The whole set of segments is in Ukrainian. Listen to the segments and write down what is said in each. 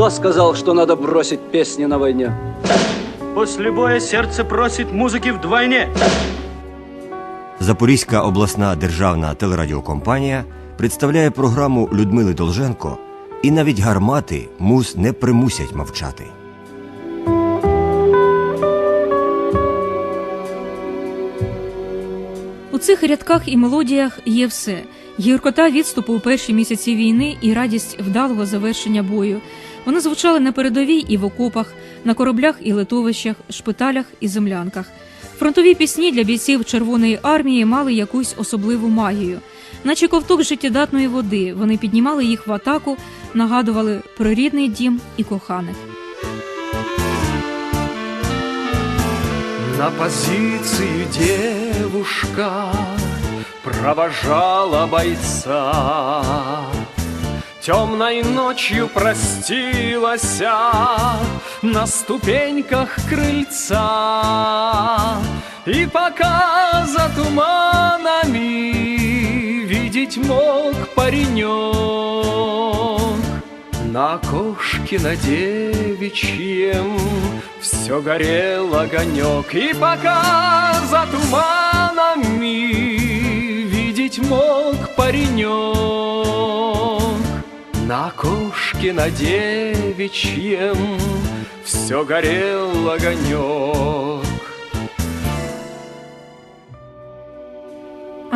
Кто сказал, что надо бросить песни на войне? После боя сердце просит музыки вдвойне. Запорізька обласна державна телерадіокомпанія представляє програму Людмили Долженко, і навіть гармати мус не примусять мовчати. У цих рядках і мелодіях є все: гіркота відступу у перші місяці війни і радість вдалого завершення бою. Вони звучали на передовій і в окопах, на кораблях і литовищах, шпиталях і землянках. Фронтові пісні для бійців Червоної армії мали якусь особливу магію. Наче ковток життєдатної води, вони піднімали їх в атаку, нагадували про рідний дім і коханих. На позицию девушка провожала бойца. Темной ночью простилась на ступеньках крыльца. И пока за туманами видеть мог паренек, на окошке на девичьем все горел огонек, и пока за туманами видеть мог паренек, на окошке на девичьем все горел огонек.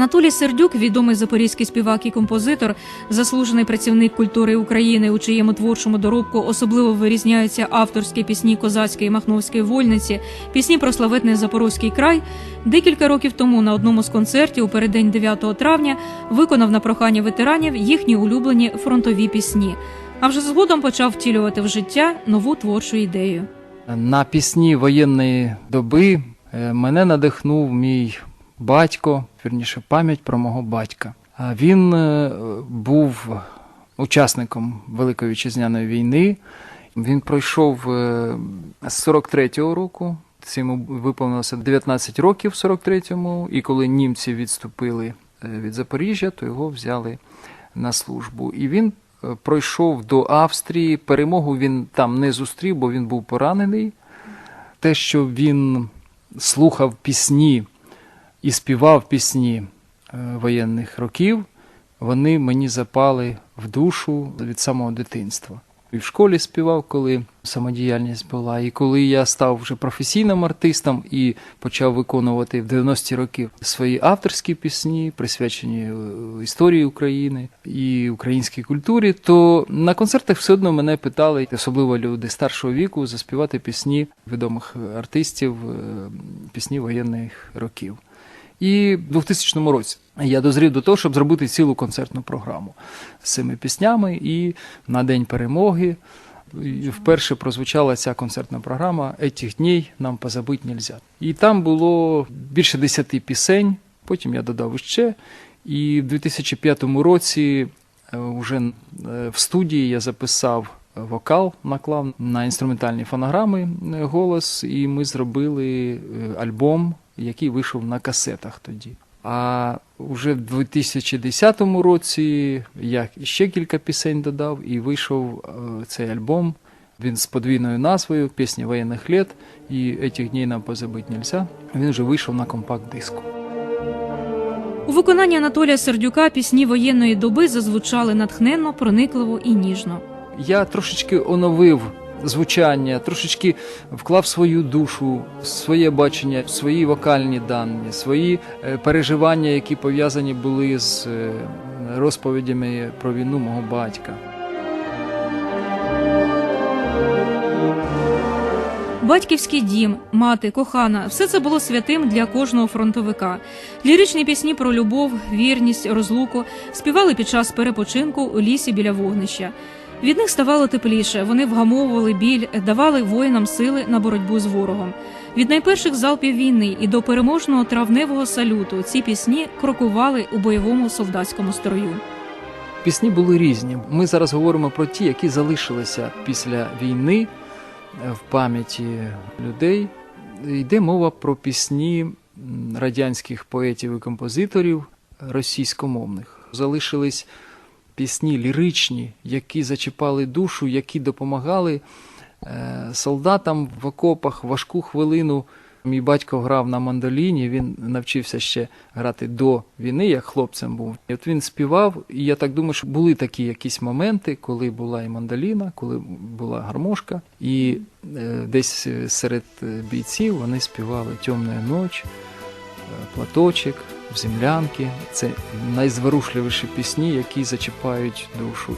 Анатолій Сердюк, відомий запорізький співак і композитор, заслужений працівник культури України, у чиєму творчому доробку особливо вирізняються авторські пісні козацької і махновської вольниці, пісні про славетний Запорозький край. Декілька років тому на одному з концертів у переддень 9 травня виконав на прохання ветеранів їхні улюблені фронтові пісні. А вже згодом почав втілювати в життя нову творчу ідею. На пісні воєнної доби е, мене надихнув мій батько, вірніше, пам'ять про мого батька. Він е, був учасником Великої вітчизняної війни. Він пройшов е, з 43-го року. Це йому виповнилося 19 років в 43-му, і коли німці відступили е, від Запоріжжя, то його взяли на службу. І він пройшов до Австрії. Перемогу він там не зустрів, бо він був поранений. Те, що він слухав пісні і співав пісні е, воєнних років, вони мені запали в душу від самого дитинства. І в школі співав, коли самодіяльність була, і коли я став вже професійним артистом і почав виконувати в 90-ті роки свої авторські пісні, присвячені е, історії України і українській культурі, то на концертах все одно мене питали, особливо люди старшого віку, заспівати пісні відомих артистів, е, пісні воєнних років. І в 2000 році я дозрів до того, щоб зробити цілу концертну програму з цими піснями. І на День перемоги вперше прозвучала ця концертна програма «Етіх днів нам позабить нельзя. І там було більше десяти пісень, потім я додав іще. І в 2005 році е, вже е, в студії я записав вокал, наклав на інструментальні фонограми е, голос, і ми зробили е, альбом, який вийшов на касетах тоді. А вже в 2010 році я ще кілька пісень додав, і вийшов е, цей альбом. Він з подвійною назвою Пісні воєнних літ і «Етіх днів нам позабить нельзя. Він вже вийшов на компакт-диску. У виконанні Анатолія Сердюка пісні воєнної доби зазвучали натхненно, проникливо і ніжно. Я трошечки оновив звучання, трошечки вклав свою душу, своє бачення, свої вокальні дані, свої е, переживання, які пов'язані були з е, розповідями про війну мого батька. Батьківський дім, мати, кохана все це було святим для кожного фронтовика. Ліричні пісні про любов, вірність, розлуку співали під час перепочинку у лісі біля вогнища. Від них ставало тепліше, вони вгамовували біль, давали воїнам сили на боротьбу з ворогом. Від найперших залпів війни і до переможного травневого салюту ці пісні крокували у бойовому солдатському строю. Пісні були різні. Ми зараз говоримо про ті, які залишилися після війни е, в пам'яті людей. Йде мова про пісні радянських поетів і композиторів російськомовних. Залишились пісні ліричні, які зачіпали душу, які допомагали е, солдатам в окопах важку хвилину. Мій батько грав на мандоліні, він навчився ще грати до війни, як хлопцем був. І от він співав, і я так думаю, що були такі якісь моменти, коли була і мандоліна, коли була гармошка, і е, десь е, серед е, бійців вони співали Тьомна ніч, е, платочок, землянки. Це найзворушливіші пісні, які зачіпають душу.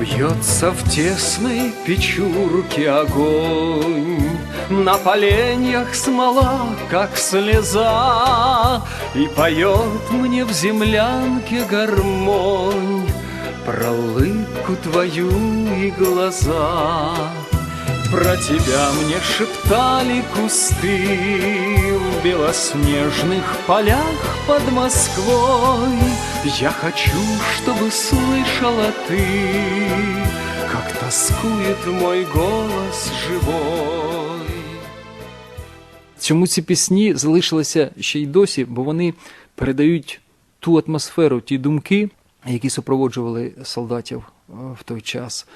Бьется в тесной печурке огонь, На поленьях смола, как слеза, И поет мне в землянке гармонь Про улыбку твою и глаза. Про тебя мне шептали кусты В белоснежных полях под Москвой Я хочу, чтобы слышала ты Как тоскует мой голос живой Чому ці пісні залишилися ще й досі? Бо вони передають ту атмосферу, ті думки, які супроводжували солдатів е, в той час.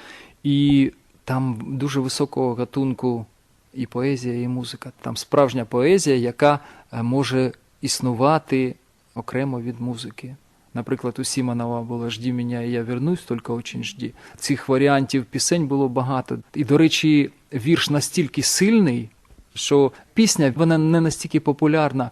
І там дуже високого гатунку і поезія, і музика. Там справжня поезія, яка е, може існувати окремо від музики. Наприклад, у Сімонова було «Жді мене, і я вернусь, тільки очень жді». Цих варіантів пісень було багато. І, до речі, вірш настільки сильний, що пісня вона не настільки популярна,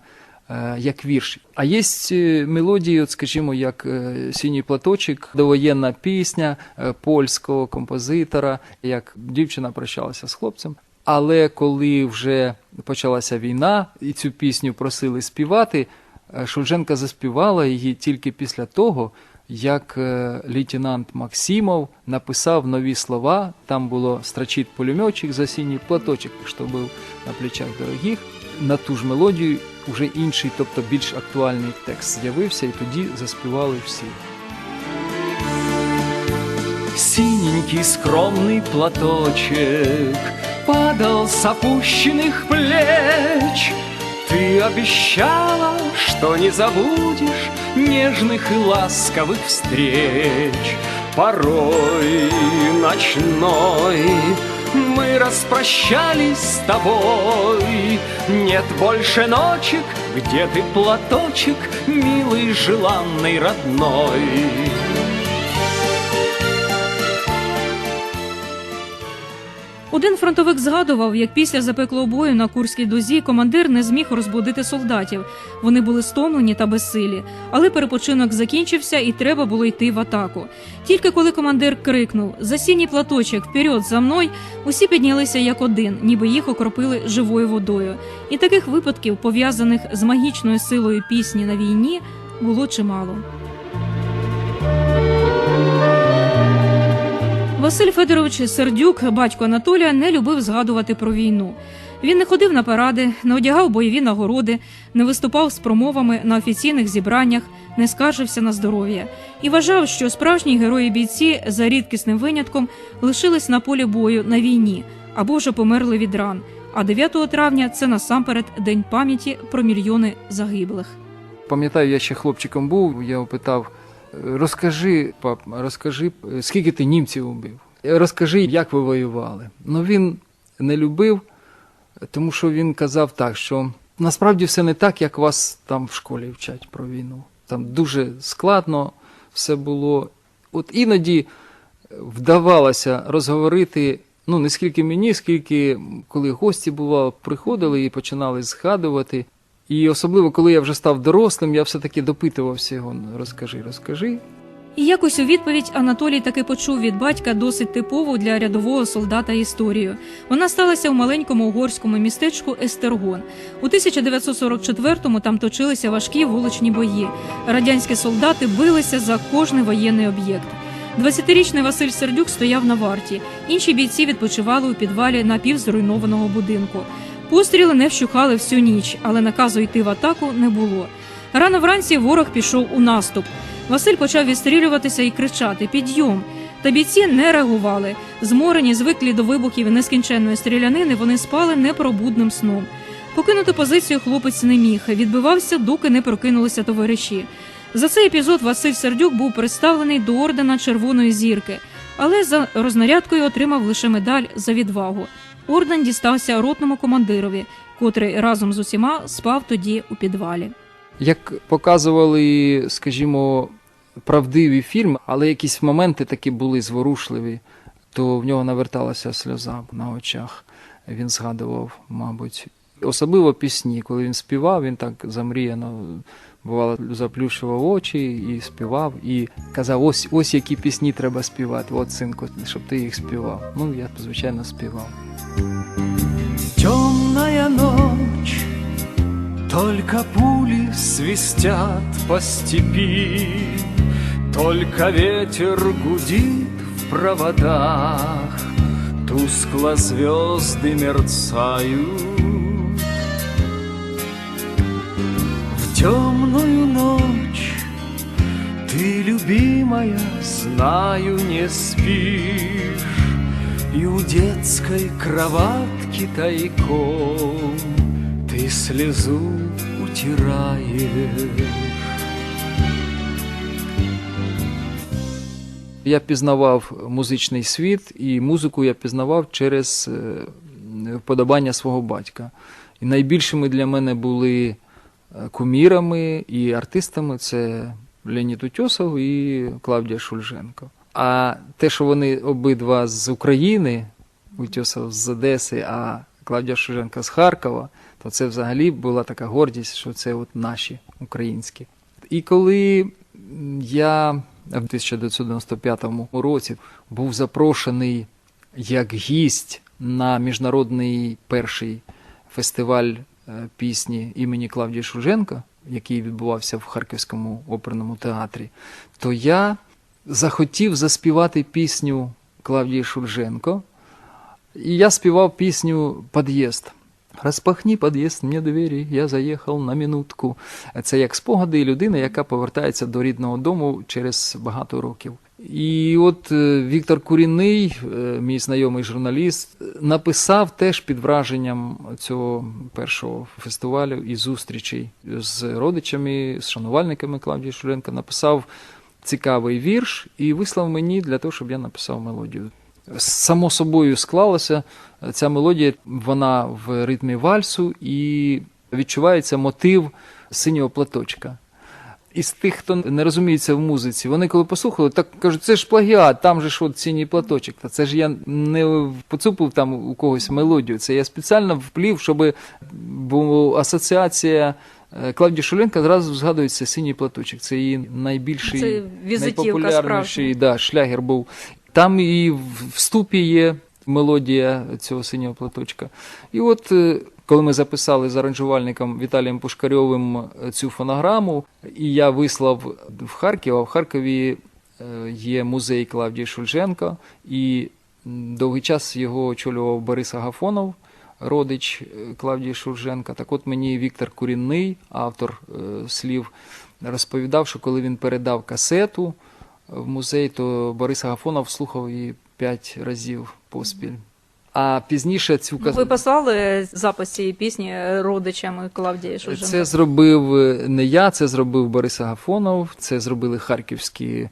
е, як вірш. А є е, мелодії, от, скажімо, як Синій платочок, довоєнна пісня польського композитора, як дівчина прощалася з хлопцем. Але коли вже почалася війна і цю пісню просили співати, е, Шульженка заспівала її тільки після того, як е, лейтенант Максимов написав нові слова. Там було «Строчить пулеметчик за синій платочок, що був на плечах дорогих. На ту ж мелодію вже інший, тобто більш актуальний текст з'явився, і тоді заспівали всі. Синенький скромный платочек Падал с опущенных плеч. Ты обещала, что не забудешь Нежных и ласковых встреч. Порой ночной мы распрощались с тобой. Нет больше ночек, где ты платочек Милый, желанный, родной Один фронтовик згадував, як після запеклого бою на Курській дозі командир не зміг розбудити солдатів. Вони були стомлені та безсилі, але перепочинок закінчився і треба було йти в атаку. Тільки коли командир крикнув «За синій платочок, вперед, за мною!», усі піднялися як один, ніби їх окропили живою водою. І таких випадків, пов'язаних з магічною силою пісні на війні, було чимало. Василь Федорович Сердюк, батько Анатолія, не любив згадувати про війну. Він не ходив на паради, не одягав бойові нагороди, не виступав з промовами на офіційних зібраннях, не скаржився на здоров'я і вважав, що справжні герої бійці за рідкісним винятком лишились на полі бою на війні або вже померли від ран. А 9 травня це насамперед день пам'яті про мільйони загиблих. Пам'ятаю, я ще хлопчиком був, я опитав, розкажи, пап, розкажи, скільки ти німців убив? Розкажи, як ви воювали. Ну він не любив, тому що він казав так, що насправді все не так, як вас там в школі вчать про війну. Там дуже складно все було. От іноді вдавалося розговорити. Ну, не скільки мені, скільки коли гості бували, приходили і починали згадувати. І особливо, коли я вже став дорослим, я все-таки допитувався його. «Ну, Розкажи, розкажи. І якось у відповідь Анатолій таки почув від батька досить типову для рядового солдата історію. Вона сталася у маленькому угорському містечку Естергон. У 1944-му там точилися важкі вуличні бої. Радянські солдати билися за кожний воєнний об'єкт. 20-річний Василь Сердюк стояв на варті. Інші бійці відпочивали у підвалі напівзруйнованого будинку. Постріли не вщухали всю ніч, але наказу йти в атаку не було. Рано вранці ворог пішов у наступ. Василь почав відстрілюватися і кричати Підйом! Та бійці не реагували. Зморені, звиклі до вибухів і нескінченної стрілянини, вони спали непробудним сном. Покинути позицію хлопець не міг, відбивався, доки не прокинулися товариші. За цей епізод Василь Сердюк був представлений до ордена Червоної зірки, але за рознарядкою отримав лише медаль за відвагу. Орден дістався ротному командирові, котрий разом з усіма спав тоді у підвалі. Як показували, скажімо, правдиві фільми, але якісь моменти такі були зворушливі, то в нього наверталася сльоза на очах. Він згадував, мабуть. Особливо пісні, коли він співав, він так замріяно бувало заплющував очі і співав, і казав: ось ось які пісні треба співати. От, синку, щоб ти їх співав. Ну, я, звичайно, співав. Темная ночь, только пули свистят по степи, Только ветер гудит в проводах, Тускло звезды мерцают. Любимая, знаю, не спишь, И у детской кроватки тайком Ты слезу утираешь. Я пізнавав музичний світ, і музику я пізнавав через е, вподобання свого батька. І найбільшими для мене були е, кумірами і артистами це Леонід Утьосов і Клавдія Шульженко. А те, що вони обидва з України, Утьосов з Одеси, а Клавдія Шульженко з Харкова, то це взагалі була така гордість, що це от наші українські. І коли я в 1995 році був запрошений як гість на міжнародний перший фестиваль е, пісні імені Клавдії Шуженка, який відбувався в Харківському оперному театрі, то я захотів заспівати пісню Клавдії Шульженко. І я співав пісню «Під'їзд». Розпахні під'їзд, мені двері, я заїхав на минутку. Це як спогади людини, яка повертається до рідного дому через багато років. І от е, Віктор Куріний, е, мій знайомий журналіст, написав теж під враженням цього першого фестивалю і зустрічей з родичами, з шанувальниками Клавдії Шуленка, написав цікавий вірш і вислав мені для того, щоб я написав мелодію. Само собою склалося ця мелодія, вона в ритмі вальсу і відчувається мотив синього платочка. Із тих, хто не розуміється в музиці, вони коли послухали, так кажуть, це ж плагіат, там же ж от синій платочок. Та це ж я не поцупив там у когось мелодію. Це я спеціально вплів, щоб асоціація е, Клавдії Шуленка зразу згадується синій платочок. Це її найбільший, Це найпопулярніший да, шлягер був. Там і в вступі є мелодія цього синього платочка. І от е, коли ми записали з аранжувальником Віталієм Пушкарьовим е, цю фонограму, і я вислав в Харків, а в Харкові е, є музей Клавдії Шульженко, і довгий час його очолював Борис Агафонов, родич Клавдії Шульженка. Так от мені Віктор Курінний, автор е, слів, розповідав, що коли він передав касету в музей, то Борис Агафонов слухав її п'ять разів поспіль. А пізніше цю касету... Ви послали запис цієї пісні родичам Клавдії Шульженко? Це зробив е, не я, це зробив Борис Агафонов, це зробили харківські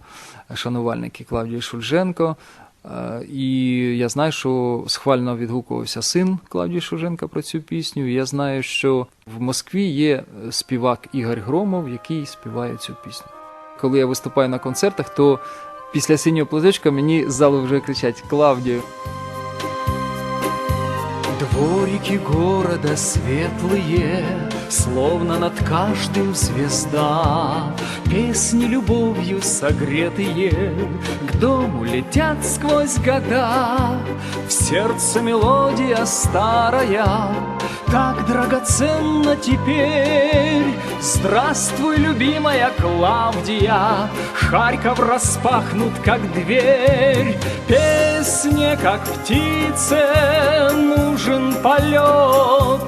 шанувальники Клавдії Шульженко. Е, І я знаю, що схвально відгукувався син Клавдії Шульженка про цю пісню. Я знаю, що в Москві є співак Ігор Громов, який співає цю пісню. Коли я виступаю на концертах, то після синього платочка мені з залу вже кричать Клавдію. Дворики города светлые, Словно над каждым звезда. Песни любовью согретые К дому летят сквозь года. В сердце мелодия старая, Так драгоценна теперь. Здравствуй, любимая Клавдия, Харьков распахнут, как дверь. Песне, как птице, нужен полет.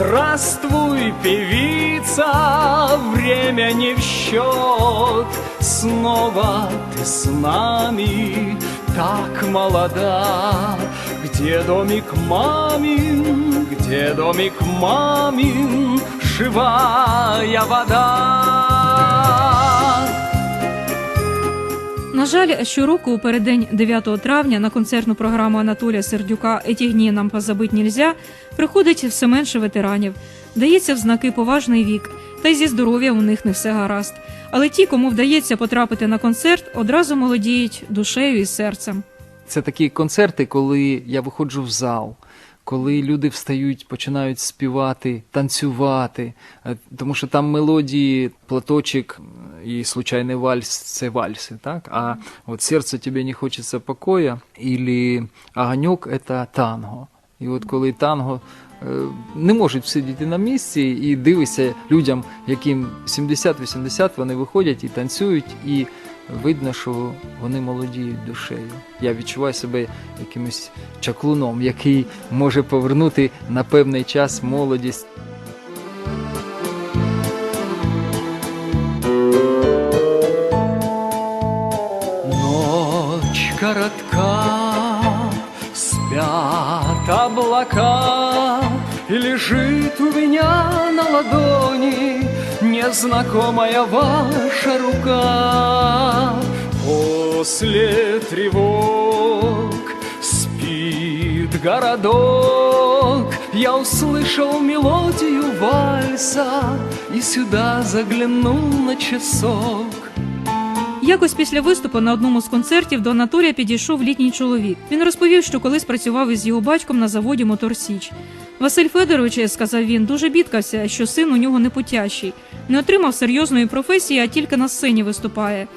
Здравствуй, певица, время не в счет. Снова ты с нами, так молода. Где домик мамин, где домик мамин, живая вода. На жаль, щороку у переддень 9 травня на концертну програму Анатолія Сердюка «Еті гні нам позабить нельзя» приходить все менше ветеранів. Дається в знаки поважний вік, та й зі здоров'ям у них не все гаразд. Але ті, кому вдається потрапити на концерт, одразу молодіють душею і серцем. Це такі концерти, коли я виходжу в зал, коли люди встають, починають співати, танцювати, Е, тому що там мелодії, платочок і случайний вальс це вальси, так? А от серце тобі не хочеться покоя, і огоньок це танго. І от коли танго е, не можуть сидіти на місці і дивишся людям, яким 70-80, вони виходять і танцюють, і видно, що вони молодіють душею. Я відчуваю себе якимось чаклуном, який може повернути на певний час молодість. Ночь коротка, спят облака, И лежит у меня на ладони Незнакомая ваша рука. После тревог спит городок, Я услышал мелодию вальса И сюда заглянул на часок. Якось після виступу на одному з концертів до Анатолія підійшов літній чоловік. Він розповів, що колись працював із його батьком на заводі Мотор Січ. Василь Федорович, сказав він, дуже бідкався, що син у нього не путящий, не отримав серйозної професії, а тільки на сцені виступає.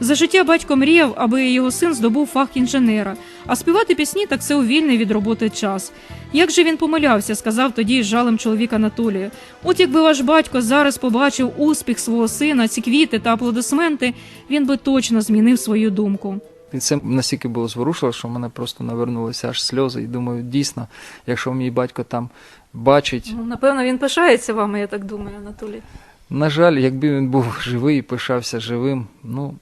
За життя батько мріяв, аби його син здобув фах інженера, а співати пісні так це у вільний від роботи час. Як же він помилявся, сказав тоді з жалем чоловік Анатолію. От якби ваш батько зараз побачив успіх свого сина, ці квіти та аплодисменти, він би точно змінив свою думку. І це настільки було зворушливо, що в мене просто навернулися аж сльози. І думаю, дійсно, якщо мій батько там бачить, Ну, напевно, він пишається вами, я так думаю, Анатолій. на жаль, якби він був живий і пишався живим, ну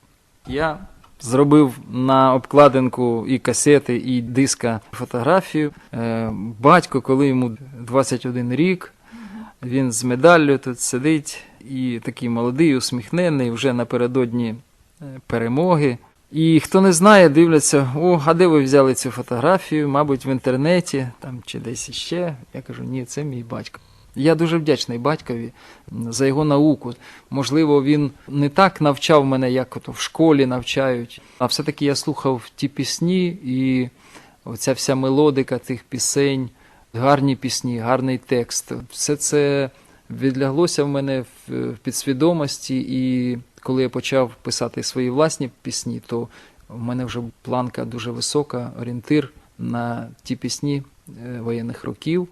я зробив на обкладинку і касети, і диска фотографію. Е, батько, коли йому 21 рік, він з медаллю тут сидить і такий молодий, усміхнений, вже напередодні е, перемоги. І хто не знає, дивляться, о, а де ви взяли цю фотографію? Мабуть, в інтернеті там чи десь іще. Я кажу, ні, це мій батько. Я дуже вдячний батькові за його науку. Можливо, він не так навчав мене, як ото в школі навчають. А все-таки я слухав ті пісні, і оця вся мелодика тих пісень, гарні пісні, гарний текст. Все це відляглося в мене в в підсвідомості, і коли я почав писати свої власні пісні, то в мене вже планка дуже висока, орієнтир на ті пісні е, воєнних років.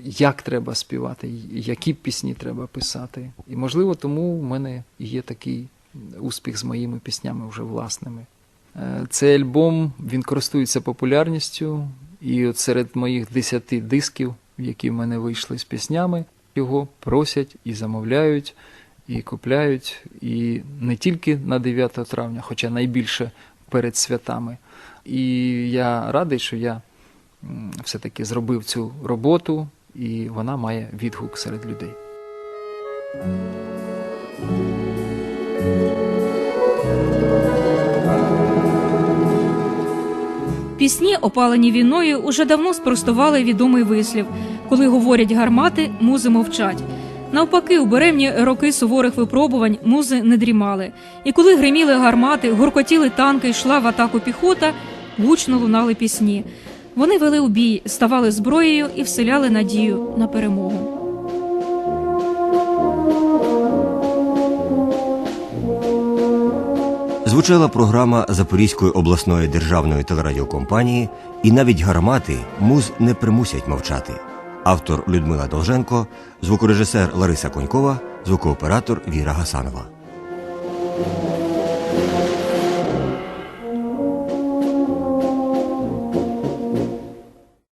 Як треба співати, які пісні треба писати. І можливо, тому в мене є такий успіх з моїми піснями вже власними. Е, Цей альбом він користується популярністю, і от серед моїх десяти дисків, які в мене вийшли з піснями, його просять і замовляють, і купляють. І не тільки на 9 травня, хоча найбільше перед святами. І я радий, що я все-таки зробив цю роботу, і вона має відгук серед людей. Пісні, опалені війною, уже давно спростували відомий вислів: коли говорять гармати, музи мовчать. Навпаки, у беремні роки суворих випробувань музи не дрімали. І коли гриміли гармати, гуркотіли танки, йшла в атаку піхота, гучно лунали пісні. Вони вели у бій, ставали зброєю і вселяли надію на перемогу. Звучала програма Запорізької обласної державної телерадіокомпанії, і навіть гармати муз не примусять мовчати. Автор Людмила Долженко, звукорежисер Лариса Конькова, звукооператор Віра Гасанова.